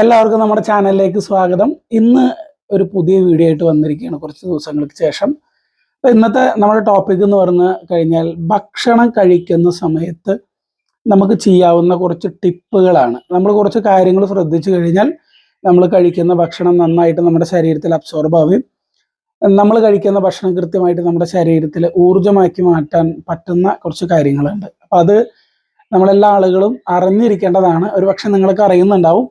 എല്ലാവർക്കും നമ്മുടെ ചാനലിലേക്ക് സ്വാഗതം. ഇന്ന് ഒരു പുതിയ വീഡിയോ ആയിട്ട് വന്നിരിക്കുകയാണ്. കുറച്ച് ദിവസങ്ങൾക്ക് ശേഷം. അപ്പൊ ഇന്നത്തെ നമ്മുടെ ടോപ്പിക് എന്ന് പറഞ്ഞു കഴിഞ്ഞാൽ ഭക്ഷണം കഴിക്കുന്ന സമയത്ത് നമുക്ക് ചെയ്യാവുന്ന കുറച്ച് ടിപ്പുകളാണ്. നമ്മൾ കുറച്ച് കാര്യങ്ങൾ ശ്രദ്ധിച്ചു കഴിഞ്ഞാൽ നമ്മൾ കഴിക്കുന്ന ഭക്ഷണം നന്നായിട്ട് നമ്മുടെ ശരീരത്തിൽ അബ്സോർബ് ആവുകയും നമ്മൾ കഴിക്കുന്ന ഭക്ഷണം കൃത്യമായിട്ട് നമ്മുടെ ശരീരത്തിൽ ഊർജമാക്കി മാറ്റാൻ പറ്റുന്ന കുറച്ച് കാര്യങ്ങളുണ്ട്. അപ്പൊ അത് നമ്മളെല്ലാ ആളുകളും അറിഞ്ഞിരിക്കേണ്ടതാണ്. ഒരു പക്ഷെ നിങ്ങൾക്ക് അറിയുന്നുണ്ടാവും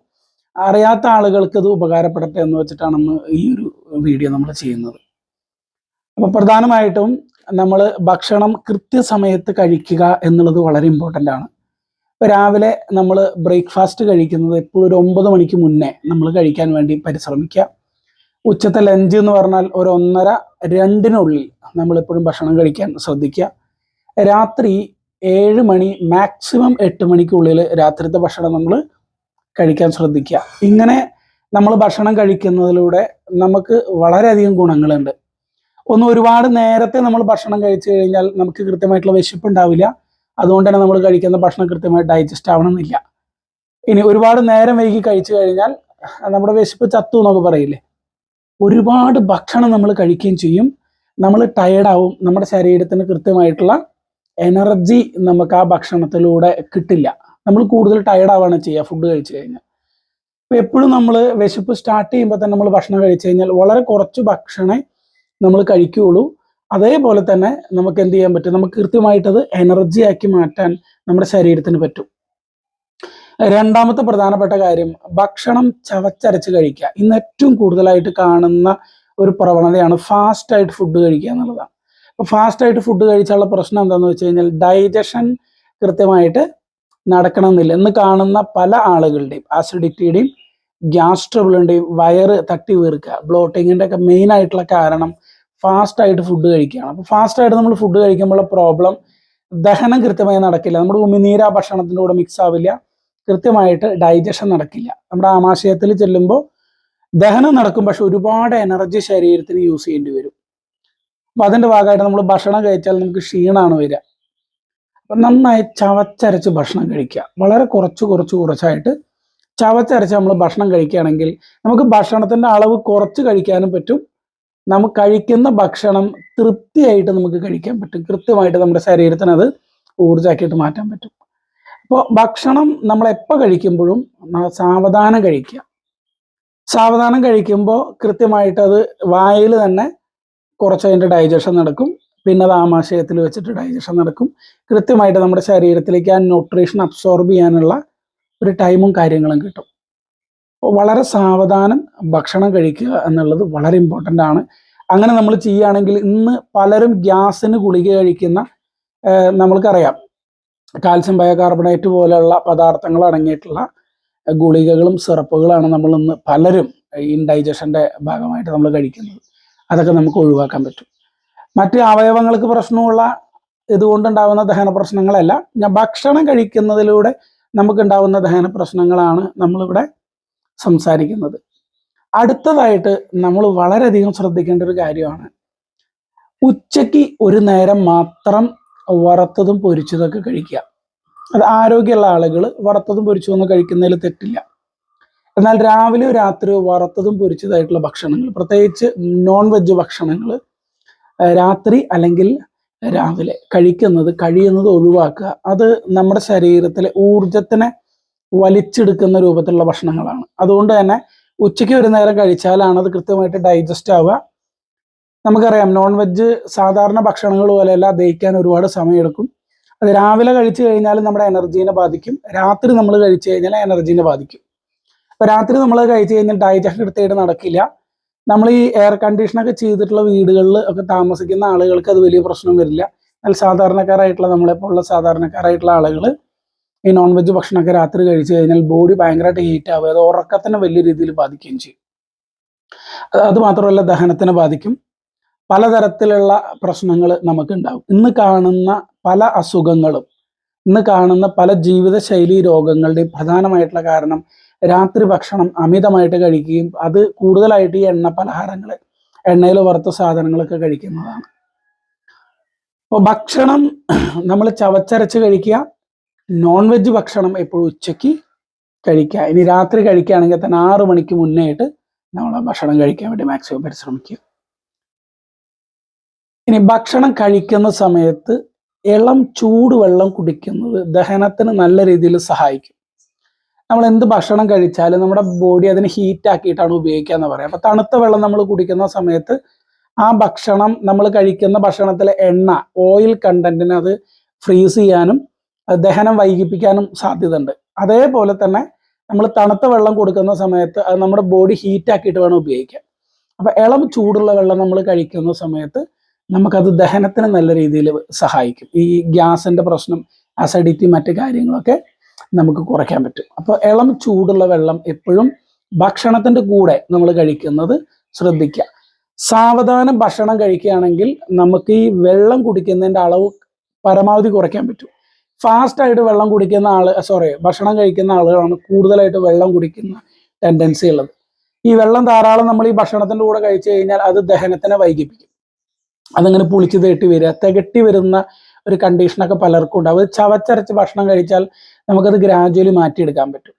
അറിയാത്ത ആളുകൾക്ക് ഇത് ഉപകാരപ്പെടട്ടെ എന്ന് വെച്ചിട്ടാണ് നമ്മൾ ഈ ഒരു വീഡിയോ നമ്മൾ ചെയ്യുന്നത്. അപ്പൊ പ്രധാനമായിട്ടും നമ്മൾ ഭക്ഷണം കൃത്യസമയത്ത് കഴിക്കുക എന്നുള്ളത് വളരെ ഇമ്പോർട്ടന്റ് ആണ്. ഇപ്പൊ രാവിലെ നമ്മൾ ബ്രേക്ക്ഫാസ്റ്റ് കഴിക്കുന്നത് എപ്പോഴും ഒരു ഒമ്പത് മണിക്ക് മുന്നേ നമ്മൾ കഴിക്കാൻ വേണ്ടി പരിശ്രമിക്കുക. ഉച്ചത്തെ ലഞ്ച് എന്ന് പറഞ്ഞാൽ ഒരു ഒന്നര രണ്ടിനുള്ളിൽ നമ്മൾ എപ്പോഴും ഭക്ഷണം കഴിക്കാൻ ശ്രദ്ധിക്കുക. രാത്രി ഏഴ് മണി മാക്സിമം എട്ട് മണിക്കുള്ളിൽ രാത്രിത്തെ ഭക്ഷണം നമ്മൾ കഴിക്കാൻ ശ്രദ്ധിക്കുക. ഇങ്ങനെ നമ്മൾ ഭക്ഷണം കഴിക്കുന്നതിലൂടെ നമുക്ക് വളരെയധികം ഗുണങ്ങളുണ്ട്. ഒന്ന് ഒരുപാട് നേരത്തെ നമ്മൾ ഭക്ഷണം കഴിച്ചു കഴിഞ്ഞാൽ നമുക്ക് കൃത്യമായിട്ടുള്ള വിശപ്പ് ഉണ്ടാവില്ല അതുകൊണ്ട് തന്നെ നമ്മൾ കഴിക്കുന്ന ഭക്ഷണം കൃത്യമായിട്ട് ഡൈജസ്റ്റ് ആവണമെന്നില്ല. ഇനി ഒരുപാട് നേരം വൈകി കഴിച്ചു കഴിഞ്ഞാൽ നമ്മുടെ വിശപ്പ് ചത്തു എന്നൊക്കെ പറയില്ലേ? ഒരുപാട് ഭക്ഷണം നമ്മൾ കഴിക്കുകയും ചെയ്യും. നമ്മൾ ടയർഡാവും നമ്മുടെ ശരീരത്തിന് കൃത്യമായിട്ടുള്ള എനർജി നമുക്ക് ആ ഭക്ഷണത്തിലൂടെ കിട്ടില്ല. നമ്മൾ കൂടുതൽ ടയർഡ് ആവുകയാണ് ചെയ്യുക ഫുഡ് കഴിച്ചു കഴിഞ്ഞാൽ. അപ്പൊ എപ്പോഴും നമ്മൾ വിശപ്പ് സ്റ്റാർട്ട് ചെയ്യുമ്പോൾ തന്നെ നമ്മൾ ഭക്ഷണം കഴിച്ചു കഴിഞ്ഞാൽ വളരെ കുറച്ച് ഭക്ഷണേ നമ്മൾ കഴിക്കുകയുള്ളൂ. അതേപോലെ തന്നെ നമുക്ക് എന്ത് ചെയ്യാൻ പറ്റും? നമുക്ക് കൃത്യമായിട്ട് അത് എനർജി ആക്കി മാറ്റാൻ നമ്മുടെ ശരീരത്തിന് പറ്റും. രണ്ടാമത്തെ പ്രധാനപ്പെട്ട കാര്യം ഭക്ഷണം ചവച്ചരച്ച് കഴിക്കുക. ഇന്ന് ഏറ്റവും കൂടുതലായിട്ട് കാണുന്ന ഒരു പ്രവണതയാണ് ഫാസ്റ്റായിട്ട് ഫുഡ് കഴിക്കുക എന്നുള്ളതാണ്. അപ്പോൾ ഫാസ്റ്റായിട്ട് ഫുഡ് കഴിച്ചാലുള്ള പ്രശ്നം എന്താണെന്ന് വെച്ച് കഴിഞ്ഞാൽ ഡൈജഷൻ കൃത്യമായിട്ട് നടക്കണമെന്നില്ല. എന്ന് കാണുന്ന പല ആളുകളുടെയും ആസിഡിറ്റിയുടെയും ഗ്യാസ് ട്രബിളിന്റെയും വയറ് തട്ടി വീർക്കുക ബ്ലോട്ടിങ്ങിന്റെ ഒക്കെ മെയിൻ ആയിട്ടുള്ള കാരണം ഫാസ്റ്റ് ആയിട്ട് ഫുഡ് കഴിക്കുകയാണ്. അപ്പോൾ ഫാസ്റ്റ് ആയിട്ട് നമ്മൾ ഫുഡ് കഴിക്കുമ്പോൾ പ്രോബ്ലം ദഹനം കൃത്യമായി നടക്കില്ല. നമ്മുടെ ഉമിനീര ഭക്ഷണത്തിന്റെ കൂടെ മിക്സ് ആവില്ല. കൃത്യമായിട്ട് ഡൈജഷൻ നടക്കില്ല. നമ്മുടെ ആമാശയത്തിൽ ചെല്ലുമ്പോൾ ദഹനം നടക്കും പക്ഷെ ഒരുപാട് എനർജി ശരീരത്തിന് യൂസ് ചെയ്യേണ്ടി വരും. അപ്പം അതിന്റെ ഭാഗമായിട്ട് നമ്മൾ ഭക്ഷണം കഴിച്ചാൽ നമുക്ക് ക്ഷീണമാണ് വരിക. അപ്പൊ നന്നായി ചവച്ചരച്ച് ഭക്ഷണം കഴിക്കുക. വളരെ കുറച്ച് കുറച്ച് കുറച്ചായിട്ട് ചവച്ചരച്ച് നമ്മൾ ഭക്ഷണം കഴിക്കുകയാണെങ്കിൽ നമുക്ക് ഭക്ഷണത്തിന്റെ അളവ് കുറച്ച് കഴിക്കാനും പറ്റും. നമുക്ക് കഴിക്കുന്ന ഭക്ഷണം തൃപ്തിയായിട്ട് നമുക്ക് കഴിക്കാൻ പറ്റും. കൃത്യമായിട്ട് നമ്മുടെ ശരീരത്തിന് അത് ഊർജമാക്കിയിട്ട് മാറ്റാൻ പറ്റും. അപ്പോൾ ഭക്ഷണം നമ്മൾ എപ്പോൾ കഴിക്കുമ്പോഴും സാവധാനം കഴിക്കുക. സാവധാനം കഴിക്കുമ്പോൾ കൃത്യമായിട്ട് അത് വായിൽ തന്നെ കുറച്ച് അതിന്റെ ഡൈജഷൻ നടക്കും. പിന്നെ അത് ആമാശയത്തിൽ വെച്ചിട്ട് ഡൈജഷൻ നടക്കും. കൃത്യമായിട്ട് നമ്മുടെ ശരീരത്തിലേക്ക് ആ ന്യൂട്രീഷൻ അബ്സോർബ് ചെയ്യാനുള്ള ഒരു ടൈമും കാര്യങ്ങളും കിട്ടും. അപ്പോൾ വളരെ സാവധാനം ഭക്ഷണം കഴിക്കുക എന്നുള്ളത് വളരെ ഇമ്പോർട്ടന്റ് ആണ്. അങ്ങനെ നമ്മൾ ചെയ്യുകയാണെങ്കിൽ ഇന്ന് പലരും ഗ്യാസിന് ഗുളിക കഴിക്കുന്ന നമ്മൾക്കറിയാം. കാൽസ്യം ബയോകാർബണേറ്റ് പോലെയുള്ള പദാർത്ഥങ്ങൾ അടങ്ങിയിട്ടുള്ള ഗുളികകളും സിറപ്പുകളാണ് നമ്മൾ ഇന്ന് പലരും ഇൻഡൈജഷന്റെ ഭാഗമായിട്ട് നമ്മൾ കഴിക്കുന്നത്. അതൊക്കെ നമുക്ക് ഒഴിവാക്കാൻ പറ്റും. മറ്റ് അവയവങ്ങൾക്ക് പ്രശ്നമുള്ള ഇതുകൊണ്ടുണ്ടാകുന്ന ദഹന പ്രശ്നങ്ങളല്ല. ഭക്ഷണം കഴിക്കുന്നതിലൂടെ നമുക്കുണ്ടാകുന്ന ദഹന പ്രശ്നങ്ങളാണ് നമ്മളിവിടെ സംസാരിക്കുന്നത്. അടുത്തതായിട്ട് നമ്മൾ വളരെയധികം ശ്രദ്ധിക്കേണ്ട ഒരു കാര്യമാണ്. ഉച്ചയ്ക്ക് ഒരു നേരം മാത്രം വറുത്തതും പൊരിച്ചതൊക്കെ കഴിക്കുക. അത് ആരോഗ്യമുള്ള ആളുകൾ വറുത്തതും പൊരിച്ചതൊന്നും കഴിക്കുന്നതിൽ തെറ്റില്ല. എന്നാൽ രാവിലെയോ രാത്രിയോ വറുത്തതും പൊരിച്ചതായിട്ടുള്ള ഭക്ഷണങ്ങൾ പ്രത്യേകിച്ച് നോൺ വെജ് ഭക്ഷണങ്ങൾ രാത്രി അല്ലെങ്കിൽ രാവിലെ കഴിക്കുന്നത് കഴിയുന്നത് ഒഴിവാക്കുക. അത് നമ്മുടെ ശരീരത്തിലെ ഊർജത്തിനെ വലിച്ചെടുക്കുന്ന രൂപത്തിലുള്ള ഭക്ഷണങ്ങളാണ്. അതുകൊണ്ട് തന്നെ ഉച്ചയ്ക്ക് ഒരു നേരം കഴിച്ചാലാണ് അത് കൃത്യമായിട്ട് ഡൈജസ്റ്റ് ആവുക. നമുക്കറിയാം നോൺ വെജ് സാധാരണ ഭക്ഷണങ്ങൾ പോലെയല്ല ദഹിക്കാൻ ഒരുപാട് സമയമെടുക്കും. അത് രാവിലെ കഴിച്ചു കഴിഞ്ഞാൽ നമ്മുടെ എനർജീനെ ബാധിക്കും. രാത്രി നമ്മൾ കഴിച്ചു കഴിഞ്ഞാൽ എനർജീനെ ബാധിക്കും. അപ്പൊ രാത്രി നമ്മൾ കഴിച്ചു കഴിഞ്ഞാൽ ഡൈജസ്റ്റ് കൃത്യമായിട്ട് നടക്കില്ല. നമ്മൾ ഈ എയർ കണ്ടീഷൻ ഒക്കെ ചെയ്തിട്ടുള്ള വീടുകളിൽ ഒക്കെ താമസിക്കുന്ന ആളുകൾക്ക് അത് വലിയ പ്രശ്നം വരില്ല. എന്നാൽ സാധാരണക്കാരായിട്ടുള്ള നമ്മളെപ്പോലുള്ള സാധാരണക്കാരായിട്ടുള്ള ആളുകൾ ഈ നോൺ വെജ് ഭക്ഷണമൊക്കെ രാത്രി കഴിച്ചു കഴിഞ്ഞാൽ ബോഡി ഭയങ്കരമായിട്ട് ഹീറ്റ് ആവുക അത് ഉറക്കത്തിനെ വലിയ രീതിയിൽ ബാധിക്കുകയും ചെയ്യും. അത് മാത്രമല്ല ദഹനത്തിനെ ബാധിക്കും. പലതരത്തിലുള്ള പ്രശ്നങ്ങൾ നമുക്കുണ്ടാവും. ഇന്ന് കാണുന്ന പല അസുഖങ്ങളും ഇന്ന് കാണുന്ന പല ജീവിതശൈലി രോഗങ്ങളുടെയും പ്രധാനമായിട്ടുള്ള കാരണം രാത്രി ഭക്ഷണം അമിതമായിട്ട് കഴിക്കുകയും അത് കൂടുതലായിട്ട് ഈ എണ്ണ പലഹാരങ്ങൾ എണ്ണയിൽ വറുത്ത സാധനങ്ങളൊക്കെ കഴിക്കുന്നതാണ്. അപ്പോൾ ഭക്ഷണം നമ്മൾ ചവച്ചരച്ച് കഴിക്കുക നോൺ വെജ് ഭക്ഷണം എപ്പോഴും ഉച്ചയ്ക്ക് കഴിക്കുക. ഇനി രാത്രി കഴിക്കുകയാണെങ്കിൽ തന്നെ ആറ് മണിക്ക് മുന്നേ ആയിട്ട് നമ്മൾ ഭക്ഷണം കഴിക്കാൻ വേണ്ടി മാക്സിമം പരിശ്രമിക്കുക. ഇനി ഭക്ഷണം കഴിക്കുന്ന സമയത്ത് ഇളം ചൂടുവെള്ളം കുടിക്കുന്നത് ദഹനത്തിന് നല്ല രീതിയിൽ സഹായിക്കും. നമ്മൾ എന്ത് ഭക്ഷണം കഴിച്ചാലും നമ്മുടെ ബോഡി അതിനെ ഹീറ്റ് ആക്കിയിട്ടാണ് ഉപയോഗിക്കുക എന്ന് പറയാം. അപ്പൊ തണുത്ത വെള്ളം നമ്മൾ കുടിക്കുന്ന സമയത്ത് ആ ഭക്ഷണം നമ്മൾ കഴിക്കുന്ന ഭക്ഷണത്തിലെ എണ്ണ ഓയിൽ കണ്ടന്റിനെ അത് ഫ്രീസ് ചെയ്യാനും ദഹനം വൈകിപ്പിക്കാനും സാധ്യതയുണ്ട്. അതേപോലെ തന്നെ നമ്മൾ തണുത്ത വെള്ളം കൊടുക്കുന്ന സമയത്ത് അത് നമ്മുടെ ബോഡി ഹീറ്റ് ആക്കിയിട്ട് വേണം ഉപയോഗിക്കാൻ. അപ്പൊ ഇളം ചൂടുള്ള വെള്ളം നമ്മൾ കഴിക്കുന്ന സമയത്ത് നമുക്കത് ദഹനത്തിന് നല്ല രീതിയിൽ സഹായിക്കും. ഈ ഗ്യാസിന്റെ പ്രശ്നം അസിഡിറ്റി മറ്റു കാര്യങ്ങളൊക്കെ നമുക്ക് കുറയ്ക്കാൻ പറ്റും. അപ്പോൾ ഇളം ചൂടുള്ള വെള്ളം എപ്പോഴും ഭക്ഷണത്തിന്റെ കൂടെ നമ്മൾ കഴിക്കുന്നത് ശ്രദ്ധിക്കുക. സാവധാനം ഭക്ഷണം കഴിക്കുകയാണെങ്കിൽ നമുക്ക് ഈ വെള്ളം കുടിക്കുന്നതിന്റെ അളവ് പരമാവധി കുറയ്ക്കാൻ പറ്റും. ഫാസ്റ്റ് ആയിട്ട് വെള്ളം കുടിക്കുന്ന ആൾ സോറി ഭക്ഷണം കഴിക്കുന്ന ആളുകളാണ് കൂടുതലായിട്ട് വെള്ളം കുടിക്കുന്ന ടെൻഡൻസി ഉള്ളത്. ഈ വെള്ളം ധാരാളം നമ്മൾ ഈ ഭക്ഷണത്തിന്റെ കൂടെ കഴിച്ചു കഴിഞ്ഞാൽ അത് ദഹനത്തിനെ വൈകിപ്പിക്കും. അതങ്ങനെ പുളിച്ചു തേട്ടി വരിക തികട്ടി വരുന്ന ഒരു കണ്ടീഷനൊക്കെ പലർക്കും ഉണ്ടാവും. അത് ചവച്ചരച്ച് ഭക്ഷണം കഴിച്ചാൽ നമുക്കത് ഗ്രാജുവലി മാറ്റിയെടുക്കാൻ പറ്റും.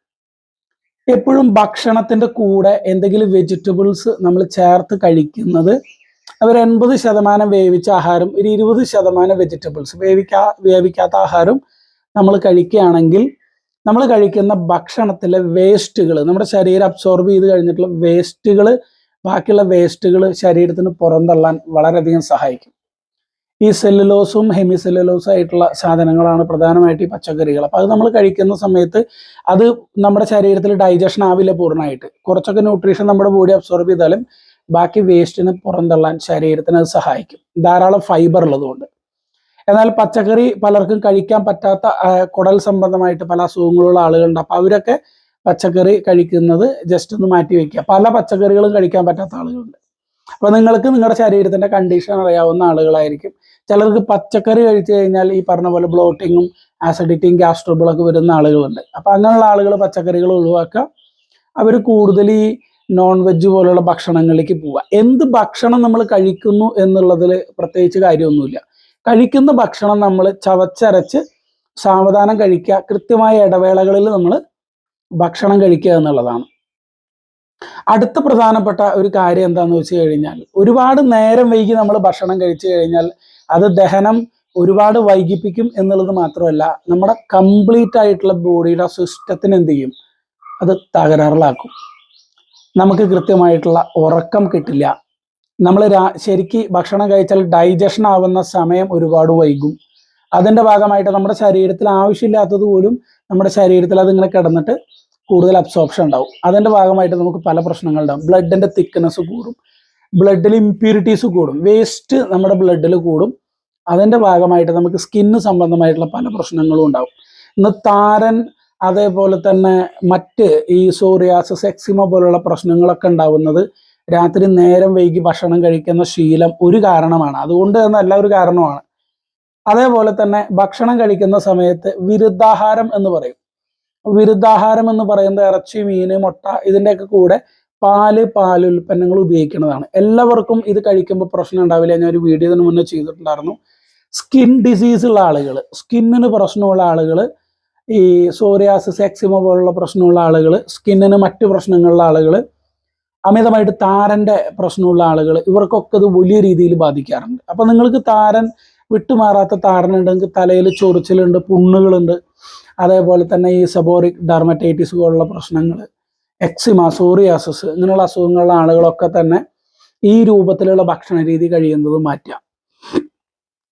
എപ്പോഴും ഭക്ഷണത്തിന്റെ കൂടെ എന്തെങ്കിലും വെജിറ്റബിൾസ് നമ്മൾ ചേർത്ത് കഴിക്കുന്നത് അവർ എൺപത് ശതമാനം വേവിച്ച ആഹാരം ഒരു ഇരുപത് ശതമാനം വെജിറ്റബിൾസ് വേവിക്കാ വേവിക്കാത്ത ആഹാരം നമ്മൾ കഴിക്കുകയാണെങ്കിൽ നമ്മൾ കഴിക്കുന്ന ഭക്ഷണത്തിലെ വേസ്റ്റുകൾ നമ്മുടെ ശരീരം അബ്സോർബ് ചെയ്ത് കഴിഞ്ഞിട്ടുള്ള വേസ്റ്റുകൾ ബാക്കിയുള്ള വേസ്റ്റുകൾ ശരീരത്തിന് പുറന്തള്ളാൻ വളരെയധികം സഹായിക്കും. ഈ സെല്ലുലോസും ഹെമി സെല്ലുലോസും ആയിട്ടുള്ള സാധനങ്ങളാണ് പ്രധാനമായിട്ട് ഈ പച്ചക്കറികൾ. അപ്പോൾ അത് നമ്മൾ കഴിക്കുന്ന സമയത്ത് അത് നമ്മുടെ ശരീരത്തിൽ ഡൈജഷൻ ആവില്ല പൂർണമായിട്ട്. കുറച്ചൊക്കെ ന്യൂട്രീഷൻ നമ്മുടെ ബോഡി അബ്സോർബ് ചെയ്താലും ബാക്കി വേസ്റ്റിന് പുറന്തള്ളാൻ ശരീരത്തിന് അത് സഹായിക്കും. ധാരാളം ഫൈബർ ഉള്ളതുകൊണ്ട്. എന്നാൽ പച്ചക്കറി പലർക്കും കഴിക്കാൻ പറ്റാത്ത കുടൽ സംബന്ധമായിട്ട് പല അസുഖങ്ങളുള്ള ആളുകളുണ്ട്. അപ്പോൾ അവരൊക്കെ പച്ചക്കറി കഴിക്കുന്നത് ജസ്റ്റ് ഒന്ന് മാറ്റി വയ്ക്കുക പല പച്ചക്കറികളും കഴിക്കാൻ പറ്റാത്ത ആളുകളുണ്ട്. അപ്പൊ നിങ്ങൾക്ക് നിങ്ങളുടെ ശരീരത്തിന്റെ കണ്ടീഷൻ അറിയാവുന്ന ആളുകളായിരിക്കും. ചിലർക്ക് പച്ചക്കറി കഴിച്ചു കഴിഞ്ഞാൽ ഈ പറഞ്ഞ പോലെ ബ്ലോട്ടിങ്ങും ആസിഡിറ്റിയും ഗ്യാസ്ട്രോബിളൊക്കെ വരുന്ന ആളുകളുണ്ട്. അപ്പൊ അങ്ങനെയുള്ള ആളുകൾ പച്ചക്കറികൾ ഒഴിവാക്കുക. അവർ കൂടുതൽ ഈ നോൺ വെജ് പോലുള്ള ഭക്ഷണങ്ങളിലേക്ക് പോവുക. എന്ത് ഭക്ഷണം നമ്മൾ കഴിക്കുന്നു എന്നുള്ളതിൽ പ്രത്യേകിച്ച് കാര്യമൊന്നുമില്ല. കഴിക്കുന്ന ഭക്ഷണം നമ്മൾ ചവച്ചരച്ച് സാവധാനം കഴിക്കുക. കൃത്യമായ ഇടവേളകളിൽ നമ്മൾ ഭക്ഷണം കഴിക്കുക എന്നുള്ളതാണ്. അടുത്ത പ്രധാനപ്പെട്ട ഒരു കാര്യം എന്താന്ന് വെച്ച് കഴിഞ്ഞാൽ ഒരുപാട് നേരം വൈകി നമ്മൾ ഭക്ഷണം കഴിച്ചു കഴിഞ്ഞാൽ അത് ദഹനം ഒരുപാട് വൈകിപ്പിക്കും എന്നുള്ളത് മാത്രമല്ല നമ്മുടെ കംപ്ലീറ്റ് ആയിട്ടുള്ള ബോഡിയുടെ സിസ്റ്റത്തിന് എന്ത് ചെയ്യും? അത് തകരാറിലാക്കും. നമുക്ക് കൃത്യമായിട്ടുള്ള ഉറക്കം കിട്ടില്ല. നമ്മൾ രാ ശരിക്ക് ഭക്ഷണം കഴിച്ചാൽ ഡൈജഷൻ ആവുന്ന സമയം ഒരുപാട് വൈകും. അതിന്റെ ഭാഗമായിട്ട് നമ്മുടെ ശരീരത്തിൽ ആവശ്യമില്ലാത്തത് പോലും നമ്മുടെ ശരീരത്തിൽ അതിങ്ങനെ കിടന്നിട്ട് കൂടുതൽ അബ്സോർപ്ഷൻ ഉണ്ടാവും. അതിന്റെ ഭാഗമായിട്ട് നമുക്ക് പല പ്രശ്നങ്ങളുണ്ടാവും ബ്ലഡിന്റെ തിക്നെസ് കൂടും. ബ്ലഡിൽ ഇമ്പ്യൂരിറ്റീസ് കൂടും. വേസ്റ്റ് നമ്മുടെ ബ്ലഡിൽ കൂടും. അതിന്റെ ഭാഗമായിട്ട് നമുക്ക് സ്കിന്ന് സംബന്ധമായിട്ടുള്ള പല പ്രശ്നങ്ങളും ഉണ്ടാവും. ഇന്ന് താരൻ അതേപോലെ തന്നെ മറ്റ് ഈ സോറിയാസിസ് എക്സിമ പോലുള്ള പ്രശ്നങ്ങളൊക്കെ ഉണ്ടാവുന്നത് രാത്രി നേരം വൈകി ഭക്ഷണം കഴിക്കുന്ന ശീലം ഒരു കാരണമാണ്. അതുകൊണ്ട് തന്നെ എന്നല്ല ഒരു കാരണമാണ്. അതേപോലെ തന്നെ ഭക്ഷണം കഴിക്കുന്ന സമയത്ത് വിരുദ്ധാഹാരം എന്ന് പറയും. വിരുദ്ധാഹാരം എന്ന് പറയുന്നത് ഇറച്ചി മീന് മുട്ട ഇതിന്റെയൊക്കെ കൂടെ പാൽ ഉൽപ്പന്നങ്ങൾ ഉപയോഗിക്കുന്നതാണ്. എല്ലാവർക്കും ഇത് കഴിക്കുമ്പോൾ പ്രശ്നം ഉണ്ടാവില്ല. ഞാൻ ഒരു വീഡിയോ ഇതിന് മുന്നേ ചെയ്തിട്ടുണ്ടായിരുന്നു. സ്കിൻ ഡിസീസ് ഉള്ള ആളുകൾ സ്കിന്നിന് പ്രശ്നമുള്ള ആളുകൾ ഈ സോറിയാസിസ് എക്സിമ പോലുള്ള പ്രശ്നമുള്ള ആളുകൾ സ്കിന്നിന് മറ്റു പ്രശ്നങ്ങളുള്ള ആളുകൾ അമിതമായിട്ട് താരന്റെ പ്രശ്നമുള്ള ആളുകൾ ഇവർക്കൊക്കെ ഇത് വലിയ രീതിയിൽ ബാധിക്കാറുണ്ട്. അപ്പം നിങ്ങൾക്ക് താരൻ വിട്ടുമാറാത്ത താരനുണ്ടെങ്കിൽ തലയിൽ ചൊറിച്ചിലുണ്ട് പുണ്ണുകളുണ്ട് അതേപോലെ തന്നെ ഈ സബോറിക് ഡർമറ്റൈറ്റിസ് പോലുള്ള പ്രശ്നങ്ങൾ എക്സിമ സോറിയാസിസ് ഇങ്ങനെയുള്ള അസുഖങ്ങളുള്ള ആളുകളൊക്കെ തന്നെ ഈ രൂപത്തിലുള്ള ഭക്ഷണ രീതി കഴിയുന്നത് മാറ്റാം.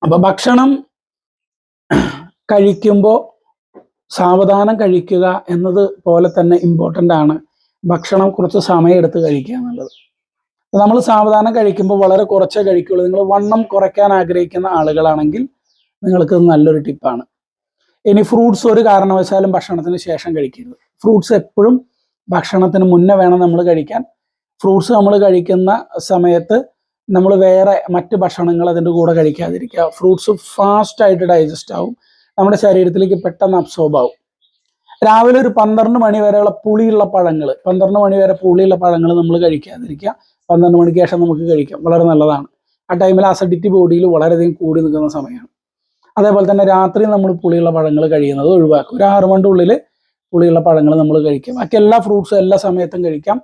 അപ്പൊ ഭക്ഷണം കഴിക്കുമ്പോൾ സാവധാനം കഴിക്കുക എന്നത് പോലെ തന്നെ ഇമ്പോർട്ടന്റ് ആണ്. ഭക്ഷണം കുറച്ച് സമയം എടുത്ത് കഴിക്കുക എന്നുള്ളത്. നമ്മൾ സാവധാനം കഴിക്കുമ്പോൾ വളരെ കുറച്ചേ കഴിക്കുള്ളൂ. നിങ്ങൾ വണ്ണം കുറയ്ക്കാൻ ആഗ്രഹിക്കുന്ന ആളുകളാണെങ്കിൽ നിങ്ങൾക്ക് നല്ലൊരു ടിപ്പാണ് ഇനി ഫ്രൂട്ട്സ് ഒരു കാരണവശാലും ഭക്ഷണത്തിന് ശേഷം കഴിക്കരുത്. ഫ്രൂട്ട്സ് എപ്പോഴും ഭക്ഷണത്തിന് മുന്നേ വേണം നമ്മൾ കഴിക്കാൻ. ഫ്രൂട്ട്സ് നമ്മൾ കഴിക്കുന്ന സമയത്ത് നമ്മൾ വേറെ മറ്റ് ഭക്ഷണങ്ങൾ അതിന്റെ കൂടെ കഴിക്കാതിരിക്കുക. ഫ്രൂട്ട്സ് ഫാസ്റ്റ് ആയിട്ട് ഡൈജസ്റ്റ് ആവും. നമ്മുടെ ശരീരത്തിലേക്ക് പെട്ടെന്ന് അബ്സോർബ് ആവും. രാവിലെ ഒരു പന്ത്രണ്ട് മണി വരെയുള്ള പുളിയുള്ള പഴങ്ങൾ പന്ത്രണ്ട് മണി വരെ പുളിയുള്ള പഴങ്ങൾ നമ്മൾ കഴിക്കാതിരിക്കുക. പന്ത്രണ്ട് മണിക്ക് ശേഷം നമുക്ക് കഴിക്കാം. വളരെ നല്ലതാണ്. ആ ടൈമിൽ അസിഡിറ്റി ബോഡിയിൽ വളരെയധികം കൂടി നിൽക്കുന്ന സമയമാണ്. അതേപോലെ തന്നെ രാത്രി നമ്മൾ പുളിയുള്ള പഴങ്ങൾ കഴിയുന്നത് ഒഴിവാക്കും ഒരു ആറ് മണിന്റെ ഉള്ളിൽ പുളിയുള്ള പഴങ്ങൾ നമ്മൾ കഴിക്കാം ബാക്കി എല്ലാ ഫ്രൂട്ട്സും എല്ലാ സമയത്തും കഴിക്കാം.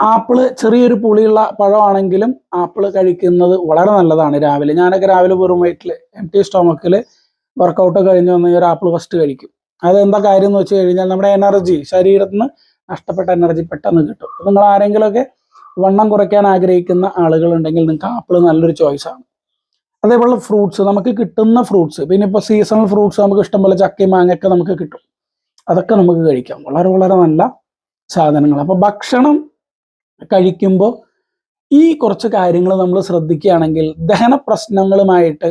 ആപ്പിൾ ചെറിയൊരു പുളിയുള്ള പഴമാണെങ്കിലും ആപ്പിൾ കഴിക്കുന്നത് വളരെ നല്ലതാണ് രാവിലെ. ഞാനൊക്കെ രാവിലെ വെറും വയറ്റിൽ എം ടി സ്റ്റൊമക്കിൽ വർക്കൗട്ട് കഴിഞ്ഞ് വന്നു ഒരു ആപ്പിൾ ഫസ്റ്റ് കഴിക്കും. അത് എന്താ കാര്യം എന്ന് വെച്ച് കഴിഞ്ഞാൽ നമ്മുടെ എനർജി ശരീരത്തിന് നഷ്ടപ്പെട്ട എനർജി പെട്ടെന്ന് കിട്ടും. നിങ്ങൾ ആരെങ്കിലുമൊക്കെ വണ്ണം കുറയ്ക്കാൻ ആഗ്രഹിക്കുന്ന ആളുകളുണ്ടെങ്കിൽ നിങ്ങൾക്ക് ആപ്പിൾ നല്ലൊരു ചോയ്സാണ് അതേപോലെ ഫ്രൂട്ട്സ് നമുക്ക് കിട്ടുന്ന ഫ്രൂട്ട്സ് പിന്നെ ഇപ്പോൾ സീസണൽ ഫ്രൂട്ട്സ് നമുക്ക് ഇഷ്ടംപോലെ ചക്കയും മാങ്ങയൊക്കെ നമുക്ക് കിട്ടും. അതൊക്കെ നമുക്ക് കഴിക്കാം. വളരെ വളരെ നല്ല സാധനങ്ങൾ. അപ്പോൾ ഭക്ഷണം കഴിക്കുമ്പോൾ ഈ കുറച്ച് കാര്യങ്ങൾ നമ്മൾ ശ്രദ്ധിക്കുകയാണെങ്കിൽ ദഹന പ്രശ്നങ്ങളുമായിട്ട്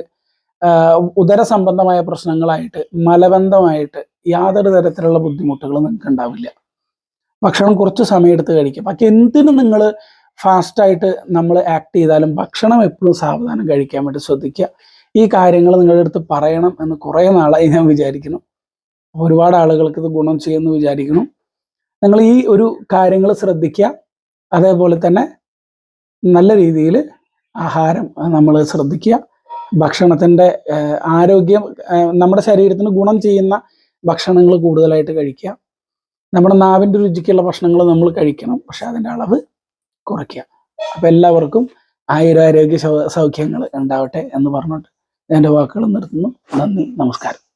ഉദര സംബന്ധമായ പ്രശ്നങ്ങളായിട്ട് മലബന്ധമായിട്ട് യാതൊരു തരത്തിലുള്ള ബുദ്ധിമുട്ടുകളും നിങ്ങൾക്ക് ഉണ്ടാവില്ല ഭക്ഷണം കുറച്ച് സമയം എടുത്ത് കഴിക്കും ബാക്കി എന്തിനും നിങ്ങൾ ഫാസ്റ്റായിട്ട് നമ്മൾ ആക്ട് ചെയ്താലും ഭക്ഷണം എപ്പോഴും സാവധാനം കഴിക്കാൻ വേണ്ടി ശ്രദ്ധിക്കുക. ഈ കാര്യങ്ങൾ നിങ്ങളുടെ അടുത്ത് പറയണം എന്ന് കുറേ നാളായി ഞാൻ വിചാരിക്കുന്നു. ഒരുപാട് ആളുകൾക്ക് ഇത് ഗുണം ചെയ്യുമെന്ന് വിചാരിക്കുന്നു. നിങ്ങൾ ഈ ഒരു കാര്യങ്ങൾ ശ്രദ്ധിക്കുക. അതേപോലെ തന്നെ നല്ല രീതിയിൽ ആഹാരം നമ്മൾ ശ്രദ്ധിക്കുക. ഭക്ഷണത്തിന്റെ ആരോഗ്യം നമ്മുടെ ശരീരത്തിന് ഗുണം ചെയ്യുന്ന ഭക്ഷണങ്ങൾ കൂടുതലായിട്ട് കഴിക്കുക. നമ്മുടെ നാവിന്റെ രുചിക്കുള്ള ഭക്ഷണങ്ങൾ നമ്മൾ കഴിക്കണം. പക്ഷെ അതിന്റെ അളവ് കുറയ്ക്കുക. അപ്പം എല്ലാവർക്കും ആയുരാരോഗ്യ സൗ സൗഖ്യങ്ങൾ ഉണ്ടാവട്ടെ എന്ന് പറഞ്ഞിട്ട് എന്റെ വാക്കുകൾ നിർത്തുന്നു. നന്ദി നമസ്കാരം.